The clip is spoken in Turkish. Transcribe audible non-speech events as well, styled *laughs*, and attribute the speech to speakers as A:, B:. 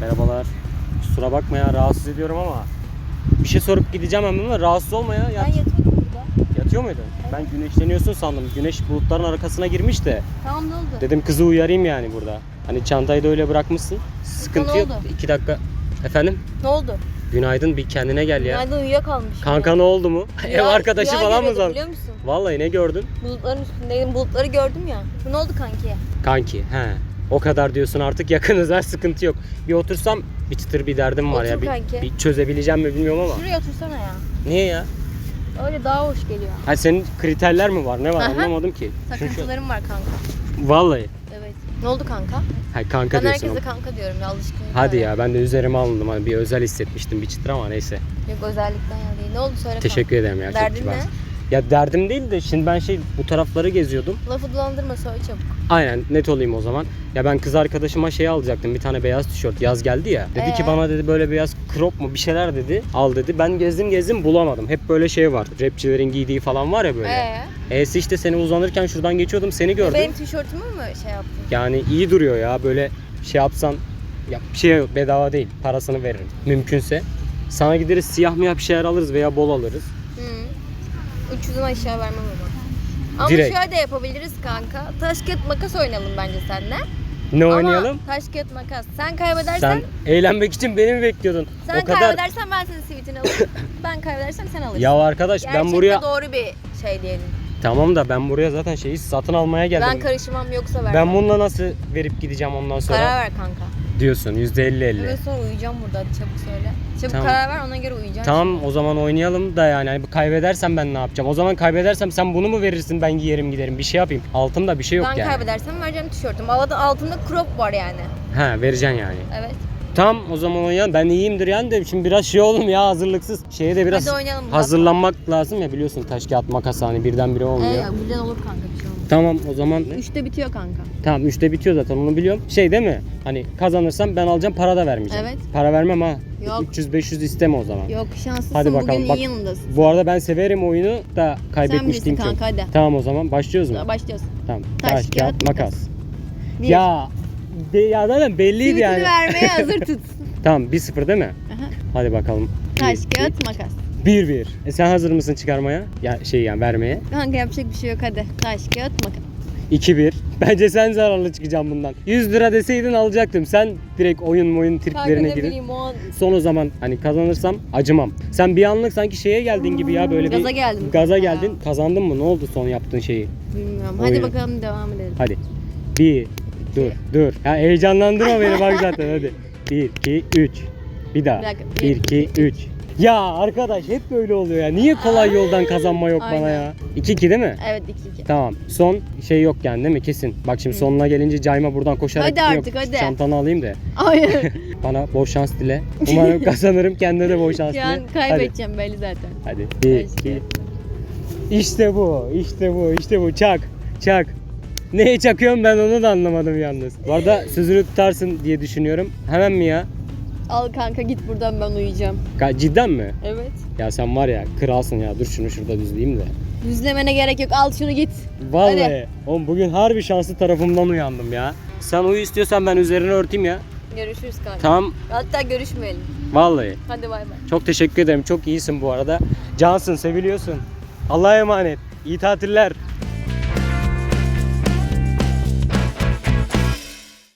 A: Merhabalar. Kusura bakma ya rahatsız ediyorum ama bir şey sorup gideceğim hemen ama rahatsız olma ya.
B: Ben
A: Yat.
B: yatıyordum burada.
A: Yatıyor muydun? Ben güneşleniyorsun sandım. Güneş bulutların arkasına girmiş de
B: Tamam ne oldu?
A: dedim kızı uyarayım yani burada. Hani çantayı da öyle bırakmışsın. Sıkıntı
B: ne
A: yok.
B: oldu?
A: İki dakika. Efendim?
B: Ne oldu?
A: Günaydın bir kendine gel ya.
B: Günaydın uyuyakalmış.
A: Kanka ne oldu mu? *laughs* Ev arkadaşı falan mı zan?
B: Biliyor musun?
A: Vallahi ne gördün?
B: Bulutların üstündeydim. Bulutları gördüm ya. Ne oldu kanki?
A: Kanki he. O kadar diyorsun artık yakınız ha sıkıntı yok. Bir otursam bir çıtır bir derdim var ya.
B: Otur
A: Bir,
B: kanki.
A: bir çözebileceğim mi bilmiyorum ama.
B: Şuraya otursana ya.
A: Niye ya?
B: Öyle daha hoş geliyor.
A: Ha senin kriterler mi var? Ne var
B: Aha.
A: anlamadım ki.
B: Takıntılarım var kanka.
A: Vallahi.
B: Evet. Ne oldu kanka?
A: Ha kanka
B: ben
A: diyorsun.
B: herkese
A: ama.
B: kanka diyorum ya alışkın.
A: Hadi ya ben de üzerime alındım. Hani bir özel hissetmiştim bir çıtır ama neyse.
B: Yok özellikten ya değil. Ne oldu söyle
A: Teşekkür ederim ya.
B: kanka.
A: çok
B: Derdin
A: kibarsın. Ya derdim değil de şimdi ben şey bu tarafları geziyordum.
B: Lafı dolandırma söyle çabuk.
A: Aynen net olayım o zaman. Ya ben kız arkadaşıma şey alacaktım. Bir tane beyaz tişört. Yaz geldi ya. Dedi ki
B: Ee?
A: bana dedi böyle beyaz crop mu bir şeyler dedi. Al dedi. Ben gezdim gezdim bulamadım. Hep böyle şey var. Rapçilerin giydiği falan var ya böyle.
B: Ee?
A: E'si işte seni uzanırken şuradan geçiyordum seni gördüm.
B: Benim tişörtümü mü şey yaptın?
A: Yani iyi duruyor ya böyle şey yapsan ya bir şey yok bedava değil parasını veririm mümkünse. Sana gideriz siyah mı bir şeyler alırız veya bol alırız.
B: Hı. 300'den aşağı vermem ama. Ama
A: Direkt.
B: şöyle de yapabiliriz kanka. Taş kağıt makas oynayalım bence seninle.
A: Ne
B: Ama
A: oynayalım?
B: taş kağıt makas. Sen kaybedersen
A: Sen eğlenmek için beni mi bekliyordun?
B: sen
A: o kadar.
B: kaybedersen ben senin sivitini alırım. *coughs* ben kaybedersem sen alırsın.
A: Ya arkadaş ben
B: Gerçekte
A: buraya
B: doğru bir şey diyelim.
A: tamam da ben buraya zaten şeyi satın almaya geldim.
B: Ben karışmam yoksa vermem.
A: Ben bununla nasıl verip gideceğim ondan sonra?
B: Karar ver kanka.
A: Diyorsun %50 50.
B: Evet sonra uyuyacağım burada hadi çabuk söyle. Çabuk
A: Tamam.
B: karar ver ona göre uyuyacağım.
A: Tamam o zaman oynayalım da yani Hani kaybedersem ben ne yapacağım? O zaman kaybedersem sen bunu mu verirsin ben giyerim giderim bir şey yapayım. Altımda bir şey yok
B: ben
A: yani.
B: kaybedersem vereceğim tişörtüm. Altında, altında crop var yani.
A: Ha vereceksin yani.
B: Evet.
A: Tamam o zaman oynayalım. Ben iyiyimdir yani de şimdi biraz şey oğlum ya hazırlıksız. Şeye de biraz
B: Hadi oynayalım.
A: hazırlanmak lazım ya biliyorsun taş kağıt makas hani birdenbire olmuyor.
B: Güzel olur kanka bir şey olmaz.
A: Tamam o zaman
B: Üçte bitiyor kanka.
A: tamam 3'te bitiyor zaten onu biliyorum. Şey değil mi? Hani kazanırsam ben alacağım para da vermeyeceğim.
B: Evet.
A: Para vermem ha.
B: Yok.
A: 300 500 isteme o zaman.
B: Yok şanslısın
A: Hadi bakalım,
B: bugün
A: bak-
B: iyi yanındasın.
A: Bu arada ben severim oyunu da
B: Sen
A: kaybetmiştim
B: bilirsin
A: çok.
B: kanka hadi.
A: Tamam o zaman başlıyoruz mu?
B: Başlıyoruz.
A: Tamam.
B: Taş, kağıt,
A: makas.
B: Bir.
A: Ya be, ya zaten belliydi
B: Sivitini
A: yani.
B: vermeye hazır *laughs* tut.
A: Tamam 1-0 değil mi?
B: Aha.
A: Hadi bakalım.
B: Taş, kağıt, makas.
A: 1-1. E sen hazır mısın çıkarmaya? Ya şey yani vermeye.
B: Kanka yapacak bir şey yok hadi. Taş, kağıt, makas.
A: 2-1. Bence sen zararlı çıkacaksın bundan. 100 lira deseydin alacaktım. Sen direkt oyun oyun
B: Kanka
A: triplerine
B: ne
A: girin.
B: bileyim o an
A: Son o zaman hani kazanırsam acımam. Sen bir anlık sanki şeye geldin gibi ya böyle
B: Gaza
A: bir
B: geldim.
A: gaza geldin. Kazandın mı? Ne oldu son yaptığın şeyi?
B: bilmiyorum.
A: Oyun.
B: Hadi bakalım devam edelim.
A: Hadi. 1 Dur dur. Ya heyecanlandırma beni bak zaten hadi. 1 2 3. Bir daha.
B: Bir dakika.
A: 1 2 3. Ya arkadaş hep böyle oluyor ya. Niye kolay yoldan kazanma yok bana ya? 2 2 değil mi?
B: Evet 2-2.
A: Tamam. Son şey yok yani değil mi? Kesin. Bak şimdi sonuna gelince cayma buradan koşarak
B: Hadi
A: yok.
B: artık, hadi.
A: Çantanı alayım da.
B: Hayır. *laughs*
A: Bana bol şans dile. Umarım *laughs* kazanırım. Kendine de bol şans dile.
B: an kaybedeceğim belli zaten.
A: Hadi. Hadi. 1
B: Taş,
A: 2
B: kağıt.
A: İşte bu. işte bu. işte bu. Çak. Çak. Neye çakıyorum ben onu da anlamadım yalnız. Bu arada sözünü tutarsın diye düşünüyorum. Hemen mi ya?
B: Al kanka git buradan ben uyuyacağım.
A: Ka- Cidden mi?
B: Evet.
A: Ya sen var ya kralsın ya. Dur şunu şurada düzleyeyim de.
B: Düzlemene gerek yok. Al şunu git.
A: Vallahi.
B: Hadi.
A: Oğlum bugün harbi şanslı tarafımdan uyandım ya. Sen uyu istiyorsan ben üzerine örteyim ya.
B: Görüşürüz kanka.
A: Tamam.
B: Hatta görüşmeyelim.
A: Vallahi.
B: Hadi bay bay.
A: Çok teşekkür ederim. Çok iyisin bu arada. Cansın, seviliyorsun. Allah'a emanet. İyi tatiller.